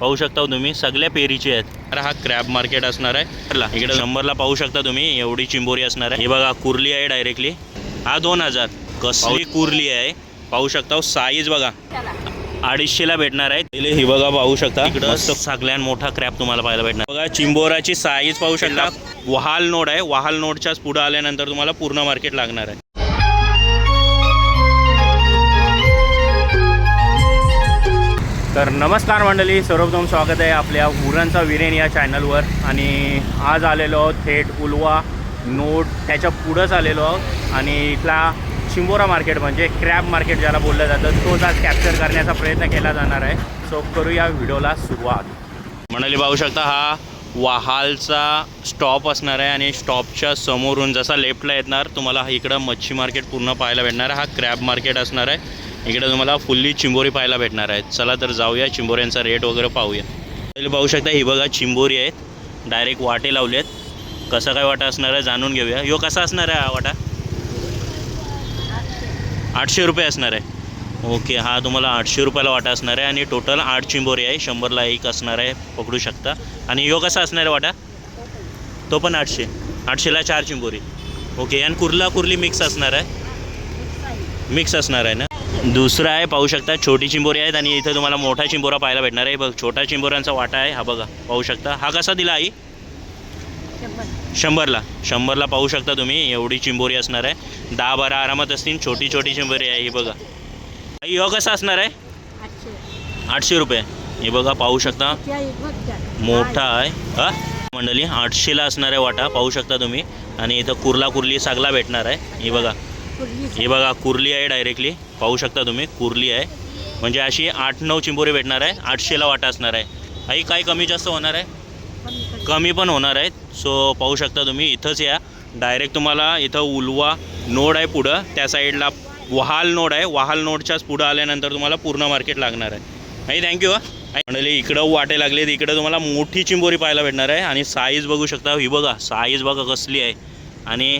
पाहू शकता तुम्ही सगळ्या पेरीचे आहेत. तर हा क्रॅब मार्केट असणार आहे. चला, इकडे शंभरला पाहू शकता तुम्ही एवढी चिंबोरी असणार आहे. हे बघा कुर्ली आहे डायरेक्टली हा दोन हजार. कसली कुर्ली आहे. पाहू शकता साईज बघा. अडीचशेला भेटणार आहे. पहिले ही बघा पाहू शकता. इकडं सगळ्यात मोठा क्रॅप तुम्हाला पाहायला भेटणार. बघा चिंबोराची साईज पाहू शकता. वहाल नोड आहे. वहाल नोडच्याच पुढे आल्यानंतर तुम्हाला पूर्ण मार्केट लागणार आहे. तर नमस्कार मंडळी सर्वप्रथम स्वागत आहे आपल्या उरणचा विरेन या चॅनलवर आणि आज आलेलो आहोत थेट उलवा नोट त्याच्या पुढंच आलेलो आहोत. आणि इथला चिंबोरा मार्केट म्हणजे क्रॅब मार्केट ज्याला बोललं जातं तोच आज कॅप्चर करण्याचा प्रयत्न केला जाणार आहे. सो करूया व्हिडिओला सुरुवात. मंडळी पाहू शकता हा वाहालचा स्टॉप असणार आहे आणि स्टॉपच्या समोरून जसा लेफ्टला येणार तुम्हाला इकडं मच्छी मार्केट पूर्ण पाहायला भेटणार आहे. हा क्रॅब मार्केट असणार आहे. इकडे तुम्हाला फुल्ली चिंबोरी पाहायला भेटणार आहेत. चला तर जाऊया चिंबोऱ्यांचा रेट वगैरे पाहूया. पहिले पाहू शकता ही बघा चिंबोरी आहेत. डायरेक्ट वाटे लावले आहेत. कसं काय वाटा असणार आहे जाणून घेऊया. यो कसा असणार आहे हा वाटा? आठशे रुपये असणार आहे. ओके हा तुम्हाला आठशे रुपयाला वाटा असणार आहे आणि टोटल आठ चिंबोरी आहे. शंभरला एक असणार आहे पकडू शकता. आणि यो कसा असणार आहे वाटा? तो पण आठशे. आठशेला चार चिंबोरी. ओके आणि कुर्ला कुर्ली मिक्स असणार आहे. मिक्स असणार आहे ना? दुसरा आहे पाहू शकता छोटी चिंबोरी आहेत आणि इथं तुम्हाला मोठा चिंबोरा पाहायला भेटणार आहे. बघ छोटा चिंबोऱ्यांचा वाटा आहे हा बघा पाहू शकता. हा कसा दिला आई? शंभरला. शंभरला पाहू शकता तुम्ही एवढी चिंबोरी असणार आहे. दहा बारा आरामात असतील छोटी छोटी चिंबोरी आहे ही बघा. आई हो कसा असणार आहे? आठशे रुपये. हे बघा पाहू शकता. मोठा आहे. हा? मंडळी आठशेला असणार आहे वाटा पाहू शकता तुम्ही. आणि इथं कुर्ला कुर्ली सागला भेटणार आहे. हे बघा. हे बघा कुर्ली आहे डायरेक्टली पाहू शकता तुम्ही कुर्ली आहे. म्हणजे अशी आठ नऊ चिंबोरी भेटणार आहे आठशेला वाटा असणार आहे. आई काय कमी जास्त होणार आहे? कमी पण होणार आहेत सो पाहू शकता तुम्ही इथंच या. डायरेक्ट तुम्हाला इथं उलवा नोड आहे पुढं. त्या साईडला वहाल नोड आहे. वहाल नोडच्याच पुढं आल्यानंतर तुम्हाला पूर्ण मार्केट लागणार आहे. आई थँक्यू म्हणाले इकडं वाटे लागलेत. इकडं तुम्हाला मोठी चिंबोरी पाहायला भेटणार आहे. आणि साईज बघू शकता. ही बघा साईज बघा कसली आहे. आणि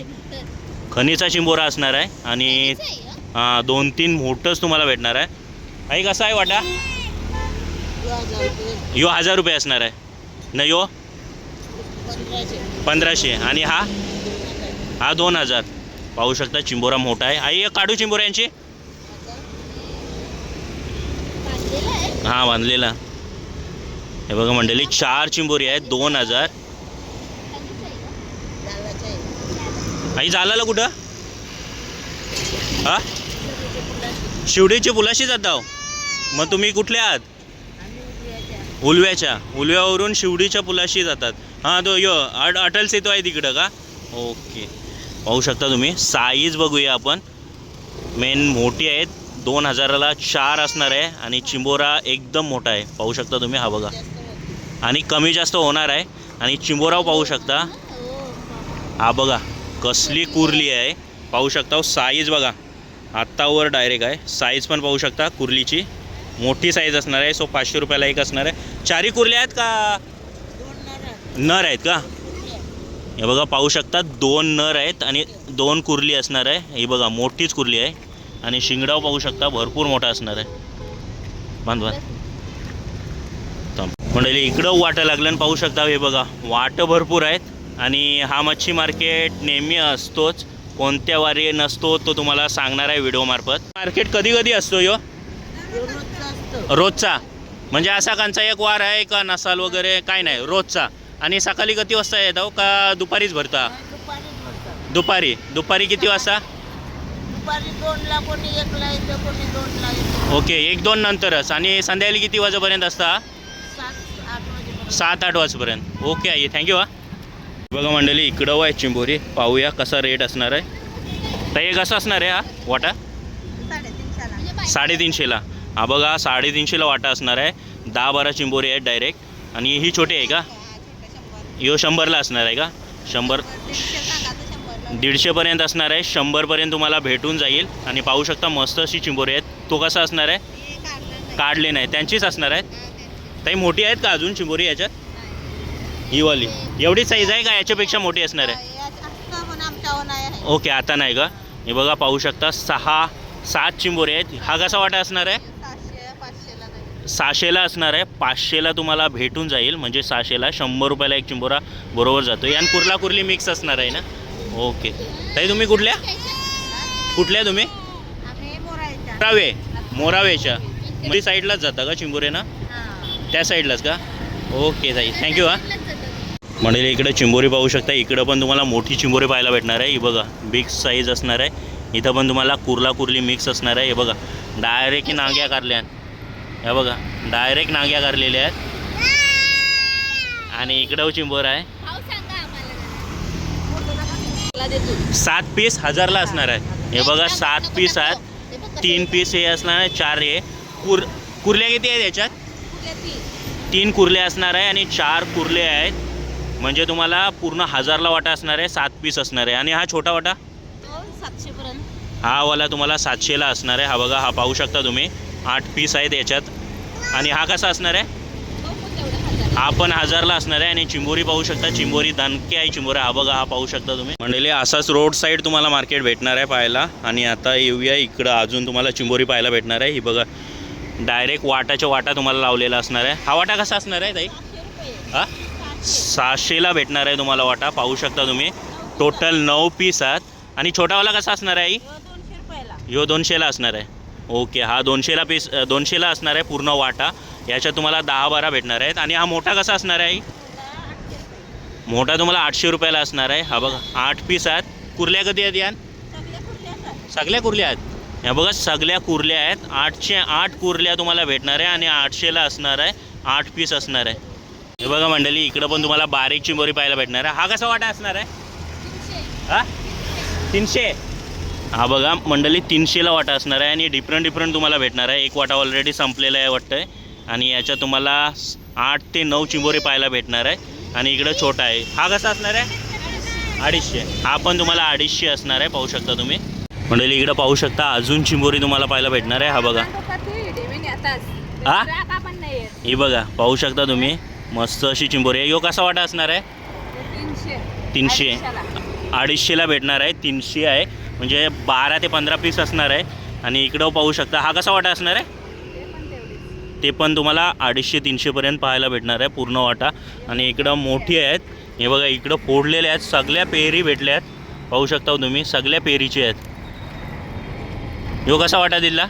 खनिचा चिंबोरा असणार आहे आणि हां दोन तीन मोठंच तुम्हाला भेटणार आहे. आई कसा आहे वाटा? यो हजार रुपये असणार आहे. न यो? पंधराशे. आणि हा? हा दोन हजार. पाहू शकता चिंबोरा मोठा आहे. आई एक काढू चिंबोऱ्यांची हां बांधलेला हे बघा मंडळी चार चिंबोरी आहेत दोन हजार. आई चालायला कुठं? हा? शिवडीची पुलाशी जाता मग तुम्ही कुठले आहात? उलव्याच्या. उलव्यावरून शिवडीच्या पुलाशी जातात. हां तो यो अट अटल सेतू आहे तिकडं का? ओके. पाहू शकता तुम्ही. साईज बघूया आपण. मेन मोठी आहेत. दोन हजाराला चार असणार आहे आणि चिंबोरा एकदम मोठा आहे. पाहू शकता तुम्ही. हा बघा. आणि कमी जास्त होणार आहे. आणि चिंबोराव पाहू शकता. हा बघा. कसली कुर्ली आहे? पाहू शकता हो, साईज बघा. आत्तावर डायरेक्ट आहे. साईज पण पाहू शकता कुर्लीची. मोठी साईज असणार आहे. सो पाचशे रुपयाला एक असणार आहे. चारी कुर्ल्या आहेत का? नर आहेत का? हे बघा पाहू शकता दोन नर आहेत आणि दोन कुर्ली असणार आहे. ही बघा मोठीच कुर्ली आहे. आणि शिंगडाव पाहू शकता भरपूर मोठा असणार आहे. बांध बांध. मंडळी इकडं वाटं लागलं आणि पाहू शकता हे बघा वाटं भरपूर आहेत. आणि हा मच्छी मार्केट नेहमी असतोच. कोणत्या वारी नसतो तो तुम्हाला सांगणार आहे व्हिडिओमार्फत मार्केट कधी कधी असतो यो? रोजचा. म्हणजे असा कांचा एक वार आहे का नसाल वगैरे काय नाही रोजचा. आणि सकाळी किती वाजता येतो का दुपारीच भरता? दुपारी. दुपारी किती वाजता? ओके एक दोन नंतरच. आणि संध्याकाळी किती वाजेपर्यंत असता? सात आठ वाजेपर्यंत. ओके आई थँक्यू हा. बघा मंडळी इकडं आहे चिंबोरी पाहूया कसा रेट असणार आहे. तर हे कसं असणार आहे हा वाटा? साडेतीनशेला साडेतीनशेला हा बघा साडेतीनशेला वाटा असणार आहे. दहा बारा चिंबोरी आहेत डायरेक्ट आणि ही छोटी आहे का? यो शंभरला असणार आहे का? शंभर दीडशेपर्यंत असणार आहे. शंभरपर्यंत तुम्हाला भेटून जाईल. आणि पाहू शकता मस्त अशी चिंबोरी आहेत. तो कसा असणार आहे? काढले नाही त्यांचीच असणार आहेत? ताई मोठी आहेत का अजून चिंबोरी याच्यात? ही वाली एवढीच साईज आहे का? याच्यापेक्षा मोठी असणार आहे? ओके आता नाही का? हे बघा पाहू शकता सहा सात चिंबोरी आहेत. हा कसा वाटा असणार आहे? सहाशेला असणार आहे. पाचशेला तुम्हाला भेटून जाईल. म्हणजे सहाशेला शंभर रुपयाला एक चिंबोरा बरोबर जातो आणि कुर्ला कुर्ली मिक्स असणार आहे ना? ओके. ताई तुम्ही कुठल्या? कुठल्या तुम्ही? मोरावे. मोरावेच्या. मध्ये साईडलाच जाता का चिंबोरे ना? त्या साईडलाच का? ओके ताई. थँक्यू हा. म्हणजे इकडे चिंबोरी पाहू शकता. इकडं पण तुम्हाला मोठी चिंबोरी पाहायला भेटणार आहे. ही बघा बिग साईज असणार आहे. इथं पण तुम्हाला कुर्ला कुर्ली मिक्स असणार आहे. हे बघा डायरेक्ट नांग्या कारल्या हे बघा डायरेक्ट नांग्या कारलेल्या आहेत. आणि इकडं हो चिंबोर आहे. सात पीस हजारला असणार आहे. हे बघा सात पीस आहेत. तीन पीस हे असणार आहे चार हे. कुर कुर्ल्या किती आहेत याच्यात? तीन कुर्ले असणार आहे आणि चार कुर्ले आहेत. म्हणजे तुम्हाला पूर्ण हजारला वाटा असणार आहे सात पीस असणार आहे. आणि हा छोटा वाटा? पर्यंत. हा वाला तुम्हाला सातशेला असणार आहे. हा बघा हा पाहू शकता तुम्ही. आठ पीस आहेत याच्यात. आणि हा कसा असणार आहे? हा पण हजारला असणार आहे. आणि चिंबोरी पाहू शकता. चिंबोरी दणके आहे चिंबोरी हा बघा हा पाहू शकता तुम्ही. म्हणजे असाच रोड साईड तुम्हाला मार्केट भेटणार आहे पाहायला. आणि आता येऊया इकडं. अजून तुम्हाला चिंबोरी पाहायला भेटणार आहे. ही बघा डायरेक्ट वाटाच्या वाटा तुम्हाला लावलेला असणार आहे. हा वाटा कसा असणार आहे ताई? हा? सहाशेला भेटणार आहे तुम्हाला वाटा. पाहू शकता तुम्ही. टोटल नऊ पीस आहेत. आणि छोटावाला कसा असणार आहे ह्यो दोनशेला असणार आहे. ओके हा दोनशेला पीस दोनशेला असणार आहे पूर्ण वाटा. याच्यात तुम्हाला दहा बारा भेटणार आहेत. आणि हा मोठा कसा असणार आहे आई? मोठा तुम्हाला आठशे रुपयाला असणार आहे. हा बघा आठ पीस आहेत. कुर्ल्या कधी आहेत यान? सगळ्या कुर्ल्या आहेत. या बघा सगळ्या कुर्ल्या आहेत. आठशे आठ कुर्ल्या तुम्हाला भेटणार आहे. आणि आठशेला असणार आहे. आठ पीस असणार आहे. हे बघा मंडळी इकडं पण तुम्हाला बारीक चिंबोरी पाहायला भेटणार आहे. हा कसा वाटा असणार आहे? हा? तीनशे? हा बघा मंडळी तीनशेला वाटा असणार आहे आणि डिफरंट डिफरंट तुम्हाला भेटणार आहे. एक वाटा ऑलरेडी संपलेला आहे वाटतं आणि याच्यात तुम्हाला आठ ते नऊ चिंबोरी पाहायला भेटणार आहे. आणि इकडं छोटा आहे. हा कसा असणार आहे? अडीचशे. हा पण तुम्हाला अडीचशे असणार आहे पाहू शकता तुम्ही. मंडळी इकडं पाहू शकता अजून चिंबोरी तुम्हाला पाहायला भेटणार आहे. हा बघा. हा? ही बघा पाहू शकता तुम्ही. मस्त अशी चिंबोरी आहे. यो कसा वाटा असणार आहे? तीनशे. अडीचशेला. भेटणार आहे. तीनशे आहे. म्हणजे बारा ते पंधरा पीस असणार आहे. आणि इकडं पाहू शकता हा कसा वाटा असणार आहे? ते पण तुम्हाला अडीचशे तीनशेपर्यंत पाहायला भेटणार आहे पूर्ण वाटा. आणि इकडं मोठी आहेत. हे बघा इकडं फोडलेले आहेत. सगळ्या पेरी भेटल्या आहेत. पाहू शकता तुम्ही सगळ्या पेरीचे आहेत. ह्यो कसा वाटा दिला?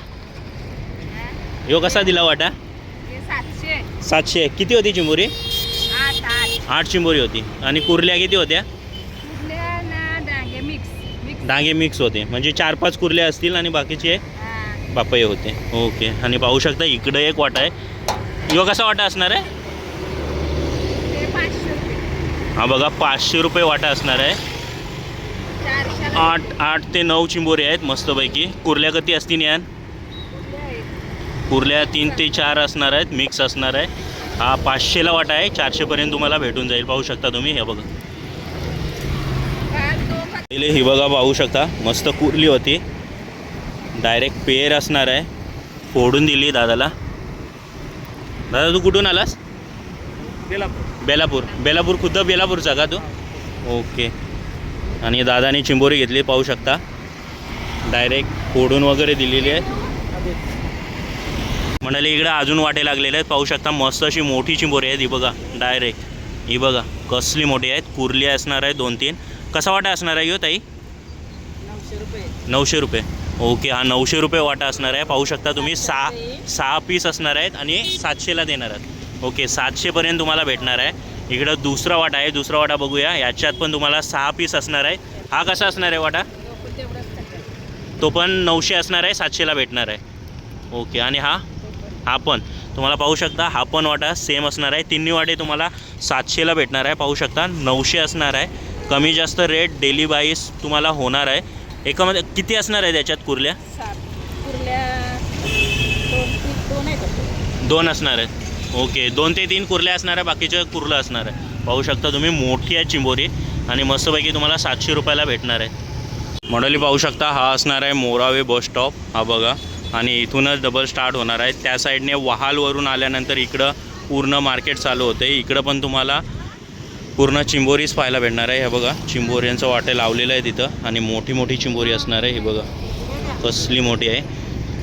ह्यो कसा दिला वाटा? सातशे किती होती चिंबोरी? आठ चिंबोरी होती. आणि कुर्ल्या किती होत्या? डांगे मिक्स मिक्स डांगे मिक्स होते. म्हणजे चार पाच कुर्ल्या असतील आणि बाकीचे बापय होते. ओके. आणि पाहू शकता इकडं एक वाटा आहे. यो कसा वाटा असणार आहे? हा बघा पाचशे रुपये वाटा असणार आहे. आठ आठ ते नऊ चिंबोरे आहेत मस्तपैकी. कुर्ल्या किती असतील यान? कुर्ल्या तीन ते चार असणार आहेत मिक्स असणार आहे. हा पाचशेला वाटा आहे चारशेपर्यंत तुम्हाला भेटून जाईल. पाहू शकता तुम्ही हे बघा. पहिले ही बघा पाहू शकता. मस्त कुर्ली होती. डायरेक्ट पेर असणार आहे. फोडून दिली दादाला. दादा तू कुठून आलास? बेलापूर. बेलापूर. खुद्द बेलापूरचा का तू? ओके. आणि दादाने चिंबोरी घेतली पाहू शकता. डायरेक्ट फोडून वगैरे दिलेली आहे. म्हणाले इकडे अजून वाटे लागलेले आहेत. पाहू शकता मस्त अशी मोठी चिंबोरी आहेत. ही बघा डायरेक्ट ही बघा कसली मोठी आहेत. कुर्ली असणार आहे दोन तीन. कसा वाटा असणार आहे हो ताई? नऊशे रुपये. ओके हा नऊशे रुपये वाटा असणार आहे. पाहू शकता तुम्ही सहा सहा पीस असणार आहेत आणि सातशेला देणार आहेत. ओके सातशेपर्यंत तुम्हाला भेटणार आहे. इकडं दुसरा वाटा आहे. दुसरा वाटा बघूया. याच्यात पण तुम्हाला सहा पीस असणार आहे. हा कसा असणार आहे वाटा? तो पण नऊशे असणार आहे. सातशेला भेटणार आहे. ओके आणि हा? हा पण तुम्हाला पाहू शकता हा पण वाटा सेम असणार आहे. तिन्ही वाटे तुम्हाला सातशेला भेटणार आहे. पाहू शकता नऊशे असणार आहे. कमी जास्त रेट डेली बाईस तुम्हाला होणार आहे. एकामध्ये किती असणार आहे त्याच्यात कुर्ल्या? दोन असणार आहेत. ओके दोन ते तीन कुर्ल्या असणार आहे बाकीचं कुर्लं असणार आहे. पाहू शकता तुम्ही मोठी आहे चिंबोरी आणि मस्तपैकी तुम्हाला सातशे रुपयाला भेटणार आहे. मंडळी पाहू शकता हा असणार आहे मोरावे बस स्टॉप हा बघा. आणि इथूनच डबल स्टार्ट होणार आहे. त्या साईडने वहालवरून आल्यानंतर इकडं पूर्ण मार्केट चालू होते. इकडं पण तुम्हाला पूर्ण चिंबोरीच पाहायला भेटणार आहे. हे बघा चिंबोऱ्यांचं वाटे लावलेलं आहे तिथं आणि मोठी मोठी चिंबोरी असणार आहे. हे बघा कसली मोठी आहे.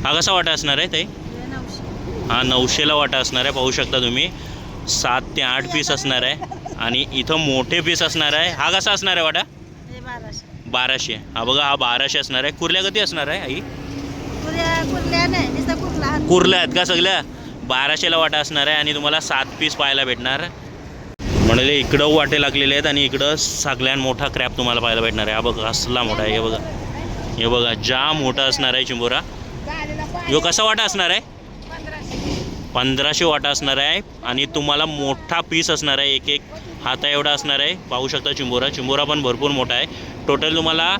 हा कसा वाटा असणार आहे नऊशे हा नऊशेला वाटा असणार आहे. पाहू शकता तुम्ही. सात ते आठ पीस असणार आहे. आणि इथं मोठे पीस असणार आहे. हा कसा असणार आहे वाटा? बाराशे. हा बघा हा बाराशे असणार आहे. कुर्ल्या कधी असणार आहे आई कुर्ल्या कुर्ल्या नाही नुसतं कुर्ला कुर्ल्या आहेत का सगळ्या? बाराशेला वाटा असणार आहे आणि तुम्हाला सात पीस पाहायला भेटणार. म्हणजे इकडं वाटे लागलेले आहेत आणि इकडं सगळ्यात मोठा क्रॅप तुम्हाला पाहायला भेटणार आहे. हा बघा असला मोठा आहे हे बघा. हे बघा जाम मोठा असणार आहे चिंबोरा. यो कसा वाटा असणार आहे? पंधराशे वाटा असणार आहे आणि तुम्हाला मोठा पीस असणार आहे एक एक हाता एवढा असणार आहे. पाहू शकता चिंबोरा. चिंबोरा पण भरपूर मोठा आहे. टोटल तुम्हाला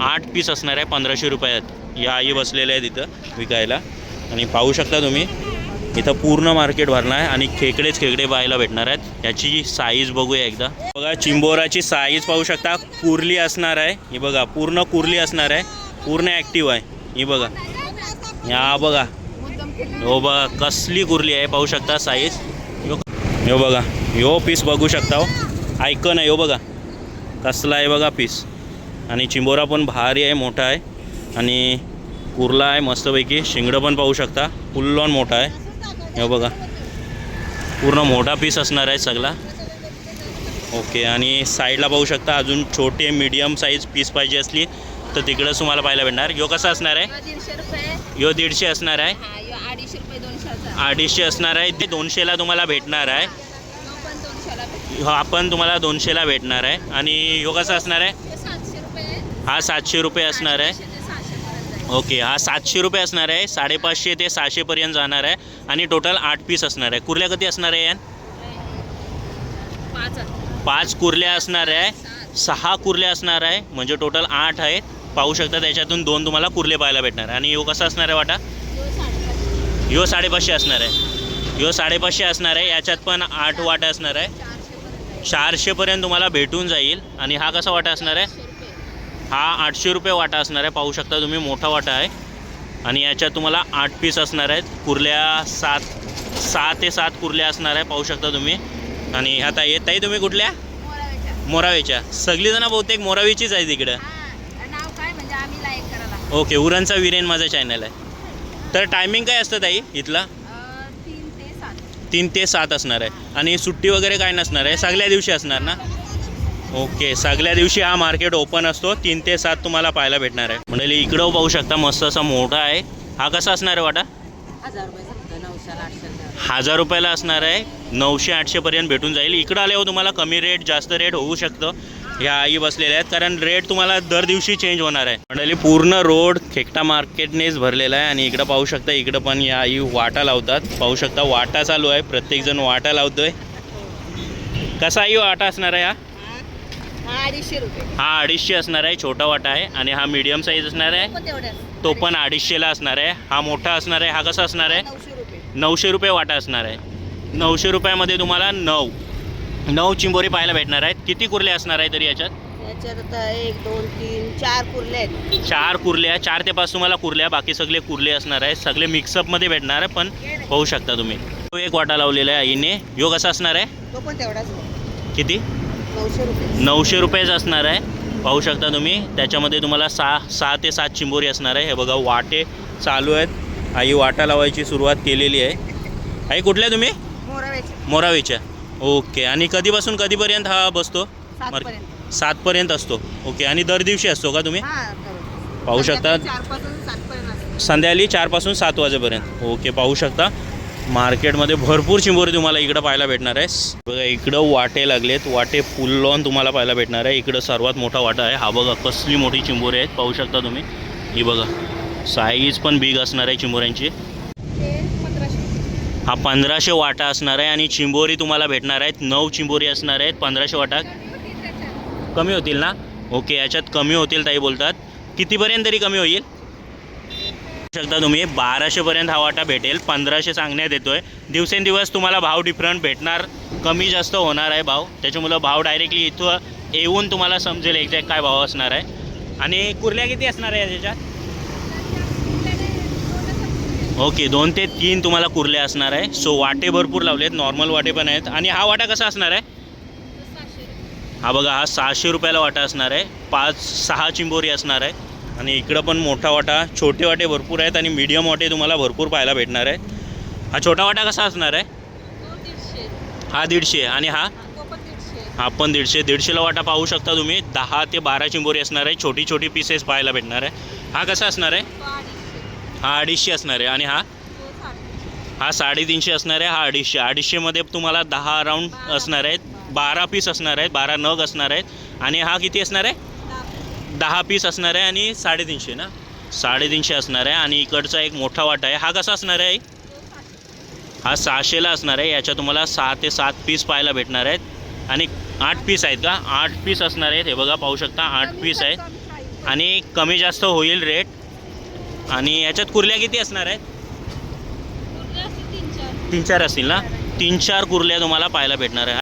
आठ पीस असणार आहे पंधराशे रुपयात. या आई बसलेल्या आहेत इथं विकायला. आणि पाहू शकता तुम्ही इथं पूर्ण मार्केट भरणार आहे आणि खेकडेच खेकडे पाहायला भेटणार आहेत. याची साईज बघूया एकदा. बघा चिंबोराची साईज पाहू शकता. कुर्ली असणार आहे. ही बघा पूर्ण कुर्ली असणार आहे. पूर्ण ॲक्टिव्ह आहे. ही बघा. या बघा. हो बघा कसली कुर्ली आहे पाहू शकता साईज यो यो बघा यो पीस बघू शकता हो. ऐकन आहे हो बघा. कसला आहे बघा पीस आणि चिंबोरा पण भारी आहे मोठा आहे. आणि कुर्ला आहे मस्तपैकी. शिंगडं पण पाहू शकता. फुल ऑन मोठा आहे. हे बघा. पूर्ण मोठा पीस असणार आहे सगळा. ओके आणि साईडला पाहू शकता. अजून छोटे मीडियम साईज पीस पाहिजे असली तर तिकडंच तुम्हाला पाहायला भेटणार. यो कसा असणार आहे? यो दीडशे असणार आहे? हा यो अडीचशे असणार आहे. ते दोनशेला तुम्हाला भेटणार आहे. हा पण तुम्हाला दोनशेला भेटणार आहे. आणि ह्यो कसा असणार आहे? हा सातशे रुपये असणार आहे सातशे ते सहाशेपर्यंत जाईल. ओके हा सातशे रुपये असणार आहे साडेपाचशे ते सहाशेपर्यंत जाणार आहे आणि टोटल आठ पीस असणार आहे. कुर्ल्या किती असणार आहे यान? पाच पाच कुर्ल्या असणार आहे सहा कुर्ल्या असणार आहे म्हणजे टोटल आठ आहेत पाहू शकता त्याच्यातून दोन तुम्हाला कुर्ले पाहायला भेटणार आहे. आणि ह्यो कसा असणार आहे वाटा? यो साडेपाचशे असणार आहे. ह्यो साडेपाचशे असणार आहे याच्यात पण आठ वाटा असणार आहे. चारशेपर्यंत तुम्हाला भेटून जाईल. आणि हा कसा वाटा असणार आहे? हा आठशे रुपये वाटा असणार आहे. पाहू शकता तुम्ही मोठा वाटा आहे. आणि याच्यात तुम्हाला आठ पीस असणार आहेत. कुर्ल्या सात सहा ते सात कुर्ल्या असणार आहे. पाहू शकता तुम्ही. आणि ह्या ताई ताई तुम्ही कुठल्या? मोरावेच्या. सगळीजणं बहुतेक मोरावीचीच आहे तिकडं ओके उरणचा विरेन माझा चॅनल आहे. तर टायमिंग काय असतं ताई इथला? तीन ते सात असणार आहे. आणि सुट्टी वगैरे काय नसणार आहे? सगळ्या दिवशी असणार ना? ओके सगळ्या दिवशी हा मार्केट ओपन असतो. तीन ते सात तुम्हाला पाहायला भेटणार आहे. म्हणजे इकडं पाहू शकता मस्त असा मोठा आहे. हा कसा असणार आहे वाटा? हजार रुपयाला असणार आहे. नऊशे आठशेपर्यंत भेटून जाईल. इकडं आल्यावर तुम्हाला कमी रेट जास्त रेट होऊ शकतं. ह्या आई बसलेल्या आहेत. कारण रेट तुम्हाला दर दिवशी चेंज होणार आहे. मंडळी पूर्ण रोड खेकटा मार्केटनेच भरलेला आहे. आणि इकडं पाहू शकता इकडं पण या आई वाटा लावतात. पाहू शकता वाटा चालू आहे. प्रत्येकजण वाटा लावतोय. कसा आई वाटा असणार आहे हा? अडीचशे रुपये. हा अडीचशे असणार आहे छोटा वाटा आहे आणि हा मीडियम साईज असणार आहे. तो पण अडीचशेला असणार आहे. हा मोठा असणार आहे हा कसा असणार आहे? नऊशे रुपये. वाटा असणार आहे. नऊशे रुपयामध्ये तुम्हाला नऊ. नऊ चिंबोरी पाहायला भेटणार आहेत. किती कुर्ले असणार आहे तरी याच्यात? याच्यात एक दोन तीन चार कुर्ले आहेत. चार कुर्ल्या चार ते पाच तुम्हाला कुर्ल्या बाकी सगळे कुर्ले असणार आहे सगळे मिक्सअपमध्ये भेटणार आहे पण पाहू शकता तुम्ही. तो एक वाटा लावलेला आहे आईने. यो कसा असणार आहे? तो पण तेवढाच. किती? नऊशे रुपये. नऊशे रुपयेच असणार आहे. पाहू शकता तुम्ही त्याच्यामध्ये तुम्हाला सहा सहा ते सात चिंबोरी असणार आहे. हे बघा वाटे चालू आहेत. आई वाटा लावायची सुरुवात केलेली आहे. आई कुठल्या तुम्ही? मोरावेचे. मोरावीच्या. ओके. आणि कधीपासून कधीपर्यंत हा बसतो सातपर्यंत. सातपर्यंत असतो. ओके. आणि दर दिवशी असतो का तुम्ही. पाहू शकता. संध्याकाळी चारपासून सात वाजेपर्यंत. ओके. पाहू शकता. मार्केटमध्ये भरपूर चिंबोरी तुम्हाला इकडं पाहायला भेटणार आहे. बघा इकडं वाटे लागलेत. वाटे फुल तुम्हाला पाहायला भेटणार आहे. इकडं सर्वात मोठा वाटा आहे. हा बघा कसली मोठी चिंबोरी आहेत. पाहू शकता तुम्ही. ही बघा साईज पण बिग असणार आहे चिंबोऱ्यांची. हा पंधराशे वाटा असणार आहे आणि चिंबोरी तुम्हाला भेटणार आहेत. नऊ चिंबोरी असणार आहेत. पंधराशे वाटा कमी होतील ना? ओके याच्यात कमी होतील ताई बोलतात. कितीपर्यंत तरी कमी होईल? शकता तुम्ही. बाराशेपर्यंत हा वाटा भेटेल. पंधराशे सांगण्यात येतोय. दिवसेंदिवस तुम्हाला भाव डिफरंट भेटणार. कमी जास्त होणार आहे भाव. त्याच्यामुळं भाव डायरेक्टली इथं येऊन तुम्हाला समजेल एक्झॅक्ट काय भाव असणार आहे. आणि कुर्ल्या किती असणार आहे त्याच्यात ओके दोन ते तीन तुम्हाला कुर्ल्या असणार आहे. सो वाटे भरपूर लावले आहेत नॉर्मल वाटे पण आहेत. आणि हा वाटा कसा असणार आहे? हा बघा हा सहाशे रुपयाला वाटा असणार आहे. पाच सहा चिंबोरी असणार आहे. आणि इकडं पण मोठा वाटा छोटे वाटे भरपूर आहेत आणि मीडियम वाटे तुम्हाला भरपूर पाहायला भेटणार आहे. हा छोटा वाटा कसा असणार आहे? दीडशे हा दीडशे आणि हा? पण दीडशे हा पण दीडशे. दीडशेला वाटा पाहू शकता तुम्ही. दहा ते बारा चिंबोरी असणार आहे. छोटी छोटी पीसेस पाहायला भेटणार आहे. हा कसा असणार आहे? हा अडीचशे असणार आहे. आणि हा? हा साडेतीनशे असणार आहे. हा अडीचशे. अडीचशेमध्ये तुम्हाला दहा राऊंड असणार आहेत. बारा पीस असणार आहेत. बारा नग असणार आहेत. आणि हा किती असणार आहे? दहा पीस असणार आहे आणि साडेतीनशे ना? साडेतीनशे असणार आहे आणि इकडचा एक मोठा वाटा आहे. हा कसा असणार आहे हा सहाशेला असणार आहे. याच्या तुम्हाला सहा ते सात पीस पाहायला भेटणार आहेत. आणि आठ पीस आहेत का? आठ पीस असणार आहेत. हे बघा पाहू शकता आठ पीस आहेत आणि कमी जास्त होईल रेट. आणि याच्यात कुर्ल्या किती असणार आहेत? तीन चार. तीन चार असतील ना? तीन चार कुर्ल्या तुम्हाला पाहायला भेटणार आहे.